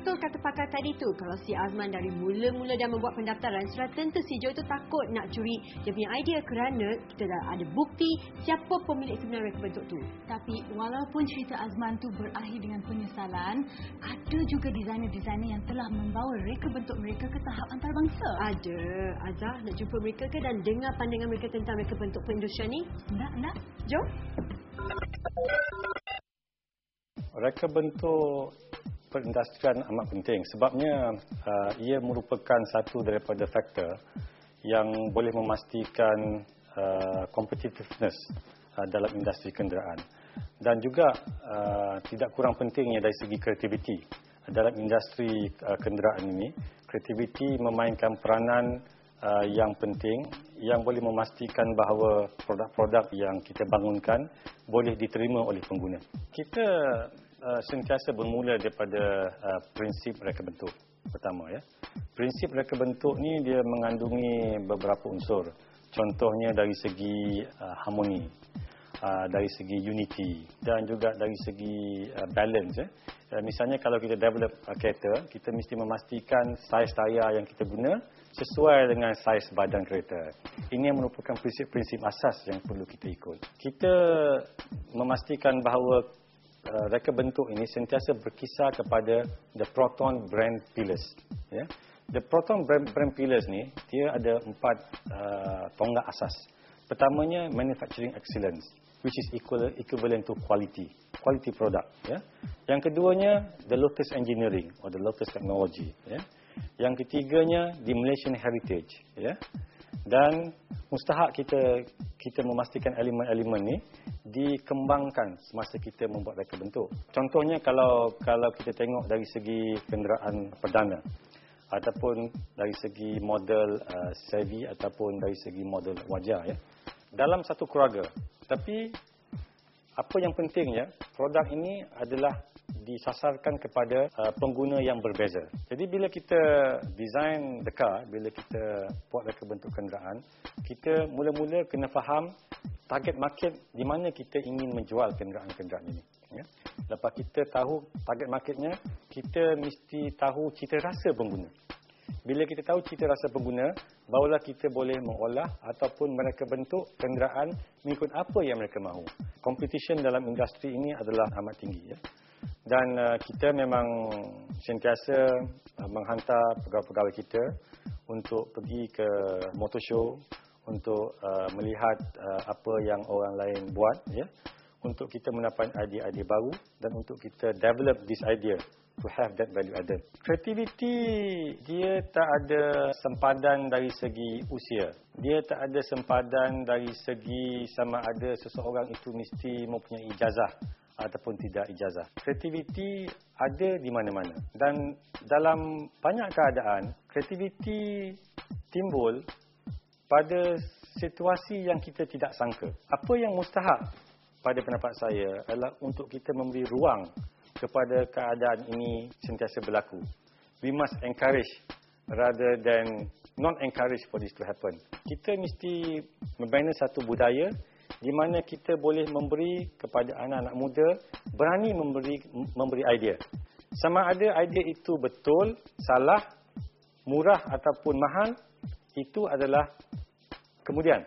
betul kata pakar tadi tu. Kalau si Azman dari mula-mula dah membuat pendaftaran, sudah tentu si Joe itu takut nak curi dia punya idea kerana kita dah ada bukti siapa pemilik sebenar reka bentuk tu. Tapi walaupun cerita Azman tu berakhir dengan penyesalan, ada juga designer-designer yang telah membawa reka bentuk mereka ke tahap antarabangsa. Ada. Azah nak jumpa mereka ke dan dengar pandangan mereka tentang reka bentuk perindustrian ni? Nak, nak? Joe? Reka bentuk perindustrian amat penting. Sebabnya uh, ia merupakan satu daripada faktor yang boleh memastikan uh, competitiveness uh, dalam industri kenderaan. Dan juga uh, tidak kurang pentingnya dari segi kreativiti. Dalam industri uh, kenderaan ini kreativiti memainkan peranan uh, yang penting yang boleh memastikan bahawa produk-produk yang kita bangunkan boleh diterima oleh pengguna. Kita uh, sentiasa bermula daripada uh, prinsip reka bentuk pertama ya. Prinsip reka bentuk ni dia mengandungi beberapa unsur. Contohnya dari segi uh, harmoni, uh, dari segi unity dan juga dari segi uh, balance ya. Uh, misalnya kalau kita develop uh, kereta, kita mesti memastikan saiz tayar yang kita guna sesuai dengan saiz badan kereta. Ini merupakan prinsip-prinsip asas yang perlu kita ikut. Kita memastikan bahawa uh, reka bentuk ini sentiasa berkisar kepada the proton brand pillars ya. The proton brand, brand pillars ni dia ada empat uh, tonggak asas. Pertamanya manufacturing excellence which is equal, equivalent to quality quality product ya. Yang keduanya the latest engineering or the latest technology ya. Yang ketiganya the Malaysian heritage ya dan mustahak kita kita memastikan elemen-elemen ni dikembangkan semasa kita membuat reka bentuk. Contohnya kalau kalau kita tengok dari segi kenderaan perdana ataupun dari segi model uh, savvy ataupun dari segi model wajah ya. Dalam satu keluarga. Tapi apa yang pentingnya produk ini adalah disasarkan kepada uh, pengguna yang berbeza. Jadi bila kita design the car, bila kita buat reka bentuk kenderaan, kita mula-mula kena faham target market di mana kita ingin menjual kenderaan-kenderaan ini. Ya. Lepas kita tahu target marketnya, kita mesti tahu cita rasa pengguna. Bila kita tahu cita rasa pengguna, barulah kita boleh mengolah ataupun mereka bentuk kenderaan mengikut apa yang mereka mahu. Competition dalam industri ini adalah amat tinggi. Ya. Dan uh, kita memang sentiasa uh, menghantar pegawai-pegawai kita untuk pergi ke motor show, untuk uh, melihat uh, apa yang orang lain buat ya untuk kita mendapat idea-idea baru dan untuk kita develop this idea to have that value added. Creativity dia tak ada sempadan dari segi usia. Dia tak ada sempadan dari segi sama ada seseorang itu mesti mempunyai ijazah ataupun tidak ijazah. Creativity ada di mana-mana. Dan dalam banyak keadaan, creativity timbul pada situasi yang kita tidak sangka. Apa yang mustahak pada pendapat saya adalah untuk kita memberi ruang kepada keadaan ini sentiasa berlaku. We must encourage rather than not encourage for this to happen. Kita mesti membina satu budaya di mana kita boleh memberi kepada anak-anak muda berani memberi memberi idea. Sama ada idea itu betul, salah, murah ataupun mahal, itu adalah Kemudian,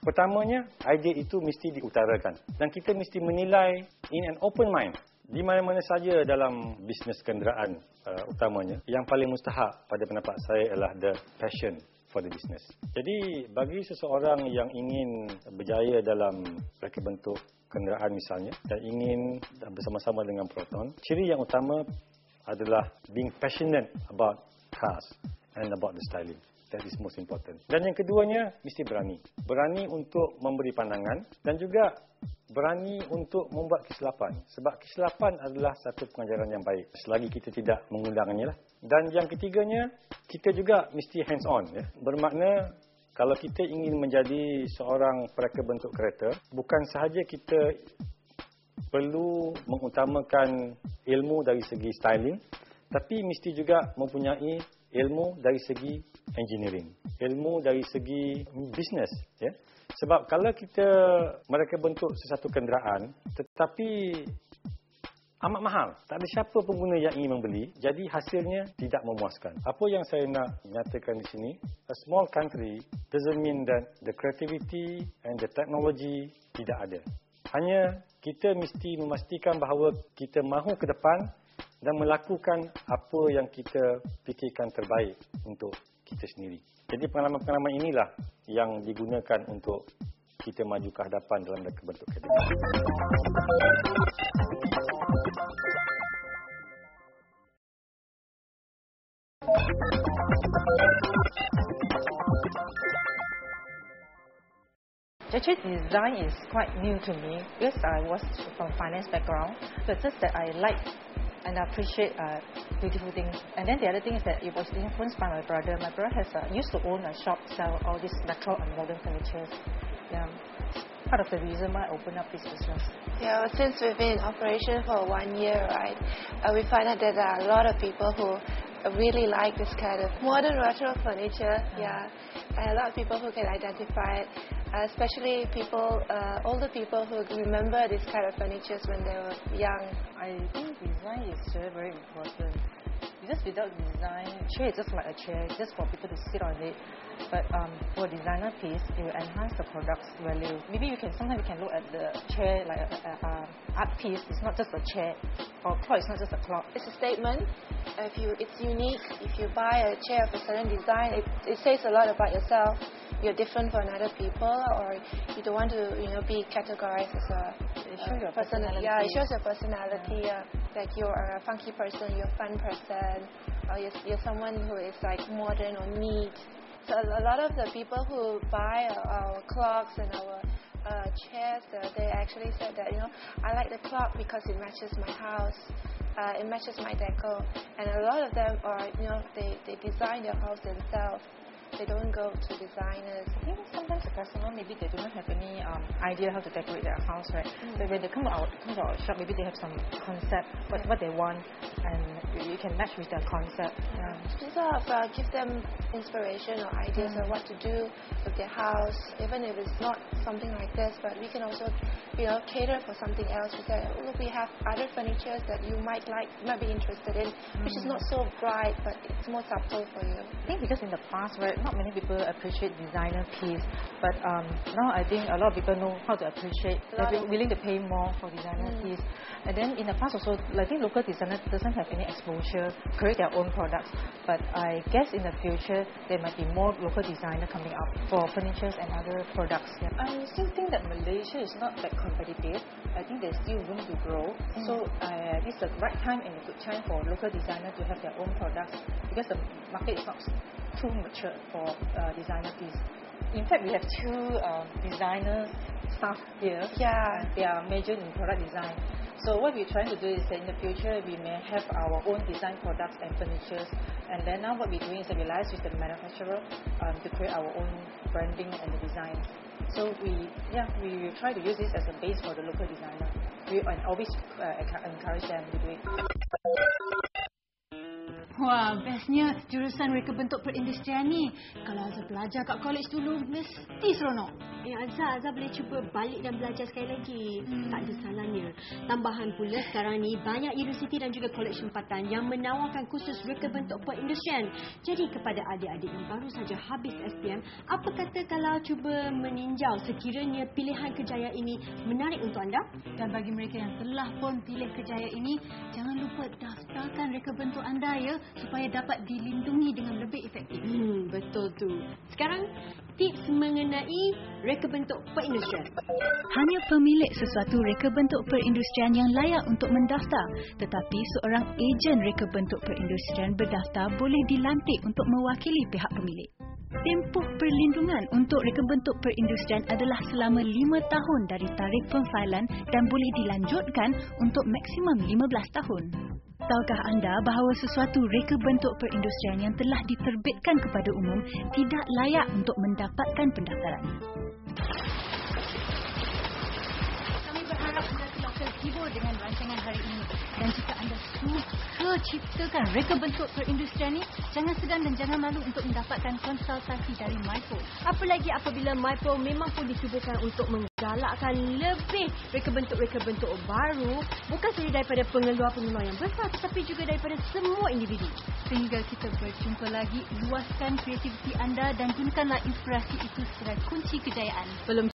pertamanya idea itu mesti diutarakan dan kita mesti menilai in an open mind di mana-mana saja dalam bisnes kenderaan uh, utamanya. Yang paling mustahak pada pendapat saya adalah the passion for the business. Jadi bagi seseorang yang ingin berjaya dalam reka bentuk kenderaan misalnya dan ingin bersama-sama dengan Proton, ciri yang utama adalah being passionate about cars and about the styling. That is most important. Dan yang keduanya, mesti berani. Berani untuk memberi pandangan dan juga berani untuk membuat kesilapan. Sebab kesilapan adalah satu pengajaran yang baik. Selagi kita tidak mengundangnya. Lah. Dan yang ketiganya, kita juga mesti hands on. Ya. Bermakna, kalau kita ingin menjadi seorang pereka bentuk kereta, bukan sahaja kita perlu mengutamakan ilmu dari segi styling, tapi mesti juga mempunyai ilmu dari segi engineering, ilmu dari segi bisnes, ya. Sebab kalau kita mereka bentuk sesuatu kenderaan, tetapi amat mahal. Tak ada siapa pengguna yang ingin membeli. Jadi hasilnya tidak memuaskan. Apa yang saya nak nyatakan di sini, a small country doesn't mean that the creativity and the technology tidak ada. Hanya kita mesti memastikan bahawa kita mahu ke depan dan melakukan apa yang kita fikirkan terbaik untuk kita sendiri. Jadi pengalaman-pengalaman inilah yang digunakan untuk kita maju ke hadapan dalam bentuk akademik. Actually, design is quite new to me because I was from finance background. But just that I like and I appreciate uh, beautiful things. And then the other thing is that it was influenced by my brother. My brother has uh, used to own a shop, sell all these retro and modern furniture. Yeah, part of the reason why I opened up this business. Yeah, well, since we've been in operation for one year, right, uh, we find out that there are a lot of people who really like this kind of modern retro furniture. Yeah, and a lot of people who can identify it, especially people, uh, older people who remember this kind of furniture when they were young. I think design is very, very important. Because without design, chair is just like a chair, just for people to sit on it. But um, for designer piece, it will enhance the product's value. Maybe you can sometimes you can look at the chair like a, a, a art piece. It's not just a chair, or clock. It's not just a clock. It's a statement. If you, it's unique. If you buy a chair of a certain design, it, it says a lot about yourself. You're different from other people, or you don't want to, you know, be categorized as a, It shows your person. personality. Yeah, it shows your personality. Yeah. Like you're a funky person, you're a fun person, or you're, you're someone who is like modern or neat. So a lot of the people who buy our, our clocks and our uh, chairs, uh, they actually said that you know I like the clock because it matches my house, uh, it matches my decor, and a lot of them are you know they, they design their house themselves. They don't go to designers. I think sometimes the customer maybe they do not have any um, idea how to decorate their house, right? Mm. So when they come our come to our shop, maybe they have some concept what what they want, and you can match with their concept. Yeah. Just sort of uh, give them inspiration or ideas Mm. of what to do with their house, even if it's not something like this. But we can also, you know, cater for something else. We we have other furniture that you might like, might be interested in, which is Mm. not so bright, but it's more subtle for you. I think because in the past, right, not many people appreciate designer piece, but um, now I think a lot of people know how to appreciate. They're lot wi- of- willing to pay more for designer Mm. piece. And then in the past also, I think local designer doesn't have any exposure, create their own products. But I guess in the future there might be more local designer coming up for furnitures and other products. Yeah. I still think that Malaysia is not that competitive. I think there's still room to grow. So uh, this is the right time and a good time for local designer to have their own products because the market is not too mature for uh, designer piece. In fact, we have two um, designer staff here. Yeah. They are majored in product design. So what we're trying to do is that in the future we may have our own design products and furnitures. And then now what we're doing is that we liaise with the manufacturer um, to create our own branding and the designs. So we, yeah, we will try to use this as a base for the local designer. We and always uh, encourage them to do it. Wah, bestnya jurusan reka bentuk perindustrian ni. Kalau Azhar belajar kat college dulu, mesti seronok. Eh Azhar, Azhar boleh cuba balik dan belajar sekali lagi. Hmm. Tak ada salahnya. Tambahan pula sekarang ni banyak universiti dan juga kolej tempatan yang menawarkan kursus reka bentuk perindustrian. Jadi kepada adik-adik yang baru saja habis SPM, apa kata kalau cuba meninjau sekiranya pilihan kejaya ini menarik untuk anda? Dan bagi mereka yang telah pun pilih kejaya ini, jangan lupa daftarkan reka bentuk anda ya supaya dapat dilindungi dengan lebih efektif. Hmm, betul tu. Sekarang tips mengenai reka bentuk perindustrian. Hanya pemilik sesuatu reka bentuk perindustrian yang layak untuk mendaftar. Tetapi seorang ejen reka bentuk perindustrian berdaftar boleh dilantik untuk mewakili pihak pemilik. Tempoh perlindungan untuk reka bentuk perindustrian adalah selama 5 tahun dari tarikh penfailan dan boleh dilanjutkan untuk maksimum 15 tahun. Tahukah anda bahawa sesuatu reka bentuk perindustrian yang telah diterbitkan kepada umum tidak layak untuk mendapatkan pendaftaran? Dengan rancangan hari ini dan jika anda suka ciptakan reka bentuk perindustrian ni, jangan segan dan jangan malu untuk mendapatkan konsultasi dari MyPro. Apalagi apabila MyPro memang pun ditubuhkan untuk menggalakkan lebih reka bentuk-reka bentuk baru bukan sahaja daripada pengeluar-pengeluar yang besar tetapi juga daripada semua individu. Sehingga kita berjumpa lagi, luaskan kreativiti anda dan gunakanlah inspirasi itu sebagai kunci kejayaan. Belum